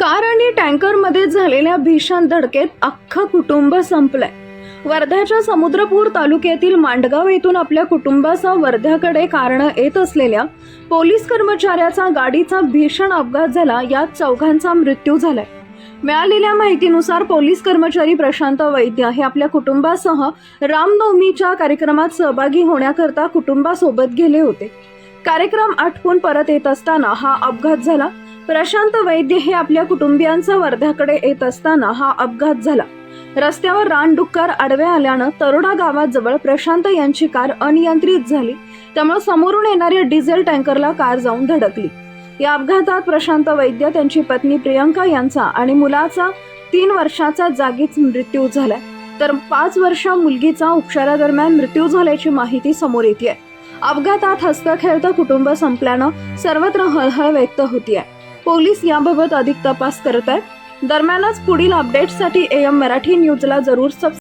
Car आणि टँकरमध्ये झालेल्या भीषण धडकेत अख्खं कुटुंब संपलंय. वर्ध्याच्या समुद्रपूर तालुक्यातील मांडगाव येथून आपल्या कुटुंबासह वर्ध्याकडे कारण येत असलेल्या पोलीस कर्मचाऱ्याचा गाडीचा भीषण अपघात झाला यात चौघांचा मृत्यू झालाय. मिळालेल्या माहितीनुसार पोलीस कर्मचारी प्रशांत वैद्य हे आपल्या कुटुंबासह रामनवमीच्या कार्यक्रमात सहभागी होण्याकरता कुटुंबासोबत गेले होते. कार्यक्रम आटपून परत येत असताना हा अपघात झाला. प्रशांत वैद्य हे आपल्या कुटुंबियांचा वर्ध्याकडे येत असताना हा अपघात झाला. रस्त्यावर रानडुक्कर आडवे आल्यानं तरोडा गावाजवळ प्रशांत यांची कार अनियंत्रित झाली. त्यामुळे समोरून येणाऱ्या डिझेल टँकरला कार जाऊन धडकली. या अपघातात प्रशांत वैद्य त्यांची पत्नी प्रियंका यांचा आणि मुलाचा तीन वर्षाचा जागीच मृत्यू झालाय. तर पाच वर्ष मुलगीचा उपचारादरम्यान मृत्यू झाल्याची माहिती समोर येते अपघातात हस्तखेळतं कुटुंब संपल्यानं सर्वत्र हळहळ व्यक्त होतीये. पोलीस याबाबत अधिक तपास करत आहेत. दरम्यानच पुढील अपडेट्ससाठी एम मराठी न्यूजला जरूर सबस्क्राईब